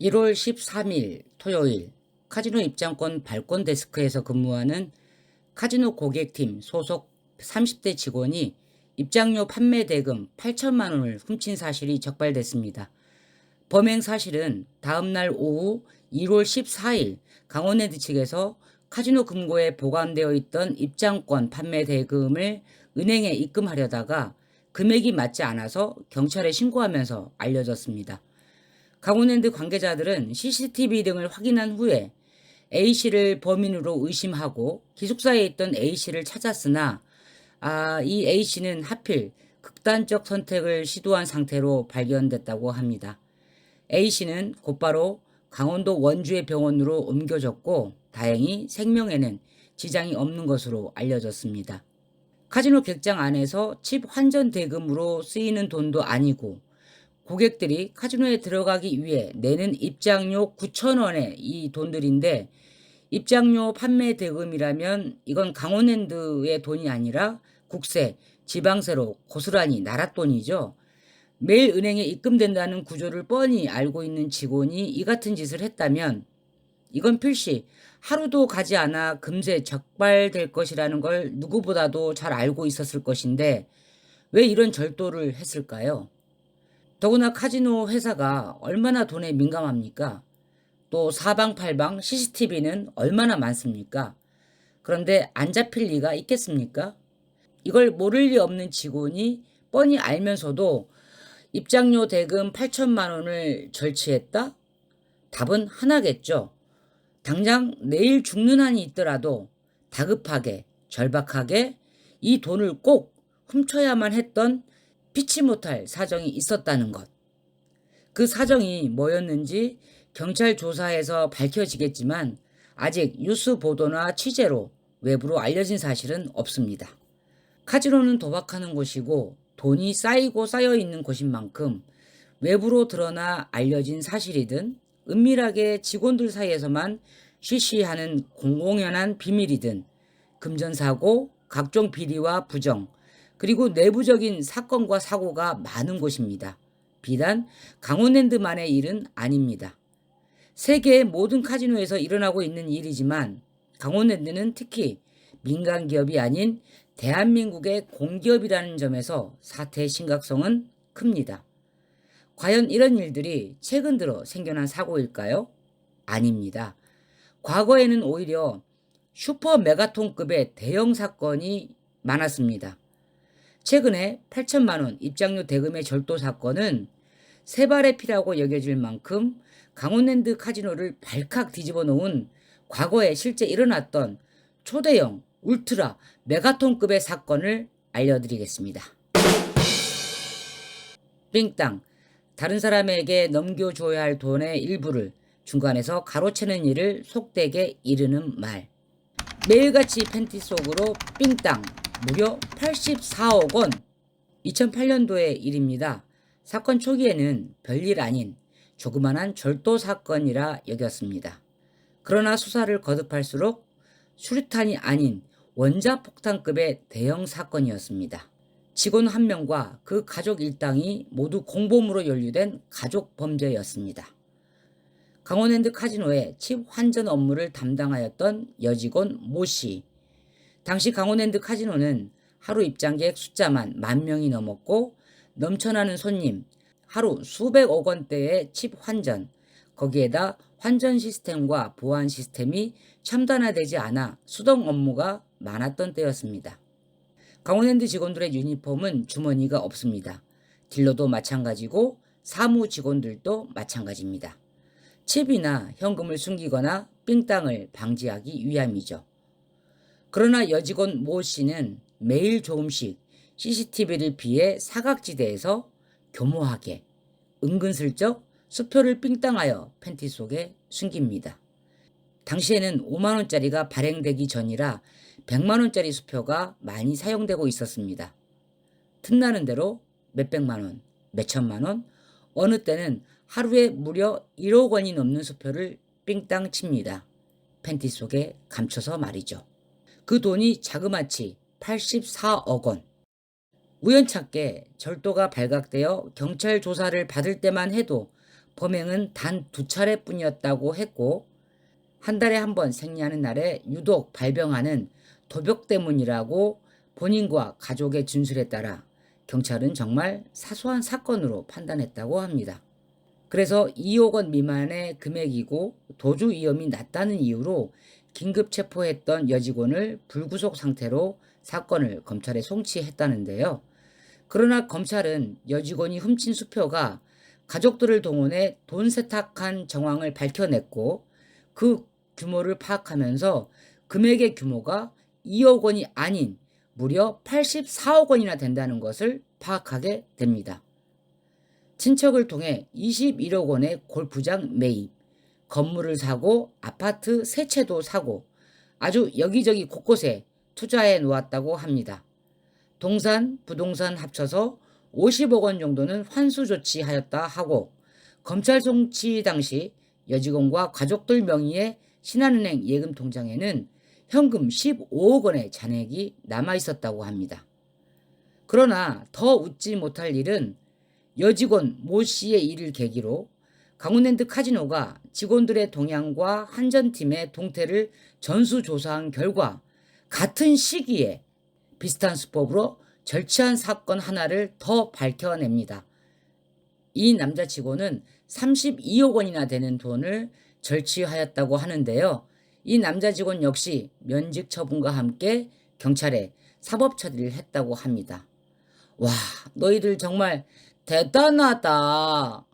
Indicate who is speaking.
Speaker 1: 1월 13일 토요일 카지노 입장권 발권 데스크에서 근무하는 카지노 고객팀 소속 30대 직원이 입장료 판매 대금 8천만 원을 훔친 사실이 적발됐습니다. 범행 사실은 다음날 오후 1월 14일 강원랜드 측에서 카지노 금고에 보관되어 있던 입장권 판매 대금을 은행에 입금하려다가 금액이 맞지 않아서 경찰에 신고하면서 알려졌습니다. 강원랜드 관계자들은 CCTV 등을 확인한 후에 A씨를 범인으로 의심하고 기숙사에 있던 A씨를 찾았으나 아, 이 A씨는 하필 극단적 선택을 시도한 상태로 발견됐다고 합니다. A씨는 곧바로 강원도 원주의 병원으로 옮겨졌고 다행히 생명에는 지장이 없는 것으로 알려졌습니다. 카지노 객장 안에서 칩 환전 대금으로 쓰이는 돈도 아니고 고객들이 카지노에 들어가기 위해 내는 입장료 9,000원의 이 돈들인데 입장료 판매 대금이라면 이건 강원랜드의 돈이 아니라 국세, 지방세로 고스란히 나라 돈이죠. 매일 은행에 입금된다는 구조를 뻔히 알고 있는 직원이 이 같은 짓을 했다면 이건 필시 하루도 가지 않아 금세 적발될 것이라는 걸 누구보다도 잘 알고 있었을 것인데 왜 이런 절도를 했을까요? 더구나 카지노 회사가 얼마나 돈에 민감합니까? 또 사방팔방 CCTV는 얼마나 많습니까? 그런데 안 잡힐 리가 있겠습니까? 이걸 모를 리 없는 직원이 뻔히 알면서도 입장료 대금 8천만 원을 절취했다? 답은 하나겠죠. 당장 내일 죽는 한이 있더라도 다급하게, 절박하게 이 돈을 꼭 훔쳐야만 했던 피치 못할 사정이 있었다는 것. 그 사정이 뭐였는지 경찰 조사에서 밝혀지겠지만 아직 뉴스 보도나 취재로 외부로 알려진 사실은 없습니다. 카지노는 도박하는 곳이고 돈이 쌓이고 쌓여 있는 곳인 만큼 외부로 드러나 알려진 사실이든 은밀하게 직원들 사이에서만 쉬쉬하는 공공연한 비밀이든 금전사고, 각종 비리와 부정, 그리고 내부적인 사건과 사고가 많은 곳입니다. 비단 강원랜드만의 일은 아닙니다. 세계의 모든 카지노에서 일어나고 있는 일이지만 강원랜드는 특히 민간 기업이 아닌 대한민국의 공기업이라는 점에서 사태의 심각성은 큽니다. 과연 이런 일들이 최근 들어 생겨난 사고일까요? 아닙니다. 과거에는 오히려 슈퍼 메가톤급의 대형 사건이 많았습니다. 최근에 8천만 원 입장료 대금의 절도 사건은 세 발의 피라고 여겨질 만큼 강원랜드 카지노를 발칵 뒤집어 놓은 과거에 실제 일어났던 초대형 울트라 메가톤급의 사건을 알려드리겠습니다. 삥땅. 다른 사람에게 넘겨줘야 할 돈의 일부를 중간에서 가로채는 일을 속되게 이르는 말. 매일같이 팬티 속으로 삥땅 무려 84억 원 2008년도의 일입니다. 사건 초기에는 별일 아닌 조그만한 절도 사건이라 여겼습니다. 그러나 수사를 거듭할수록 수류탄이 아닌 원자폭탄급의 대형 사건이었습니다. 직원 한 명과 그 가족 일당이 모두 공범으로 연루된 가족 범죄였습니다. 강원랜드 카지노의 칩 환전 업무를 담당하였던 여직원 모 씨. 당시 강원랜드 카지노는 하루 입장객 숫자만 만 명이 넘었고 넘쳐나는 손님, 하루 수백억 원대의 칩 환전, 거기에다 환전 시스템과 보안 시스템이 첨단화되지 않아 수동 업무가 많았던 때였습니다. 강원랜드 직원들의 유니폼은 주머니가 없습니다. 딜러도 마찬가지고 사무 직원들도 마찬가지입니다. 칩이나 현금을 숨기거나 삥땅을 방지하기 위함이죠. 그러나 여직원 모 씨는 매일 조금씩 CCTV를 피해 사각지대에서 교모하게 은근슬쩍 수표를 삥땅하여 팬티 속에 숨깁니다. 당시에는 5만원짜리가 발행되기 전이라 100만원짜리 수표가 많이 사용되고 있었습니다. 틈나는 대로 몇백만원, 몇천만원, 어느 때는 하루에 무려 1억 원이 넘는 수표를 삥땅 칩니다. 팬티 속에 감춰서 말이죠. 그 돈이 자그마치 84억 원. 우연찮게 절도가 발각되어 경찰 조사를 받을 때만 해도 범행은 단 두 차례뿐이었다고 했고 한 달에 한 번 생리하는 날에 유독 발병하는 도벽 때문이라고 본인과 가족의 진술에 따라 경찰은 정말 사소한 사건으로 판단했다고 합니다. 그래서 2억 원 미만의 금액이고 도주 위험이 낮다는 이유로 긴급 체포했던 여직원을 불구속 상태로 사건을 검찰에 송치했다는데요. 그러나 검찰은 여직원이 훔친 수표가 가족들을 동원해 돈 세탁한 정황을 밝혀냈고 그 규모를 파악하면서 금액의 규모가 2억 원이 아닌 무려 84억 원이나 된다는 것을 파악하게 됩니다. 친척을 통해 21억 원의 골프장 매입, 건물을 사고 아파트 세 채도 사고 아주 여기저기 곳곳에 투자해 놓았다고 합니다. 동산, 부동산 합쳐서 50억 원 정도는 환수 조치하였다 하고 검찰 송치 당시 여직원과 가족들 명의의 신한은행 예금 통장에는 현금 15억 원의 잔액이 남아 있었다고 합니다. 그러나 더 웃지 못할 일은 여직원 모 씨의 일을 계기로 강원랜드 카지노가 직원들의 동향과 한전팀의 동태를 전수조사한 결과 같은 시기에 비슷한 수법으로 절취한 사건 하나를 더 밝혀냅니다. 이 남자 직원은 32억 원이나 되는 돈을 절취하였다고 하는데요. 이 남자 직원 역시 면직 처분과 함께 경찰에 사법 처리를 했다고 합니다. 와, 너희들 정말 대단하다.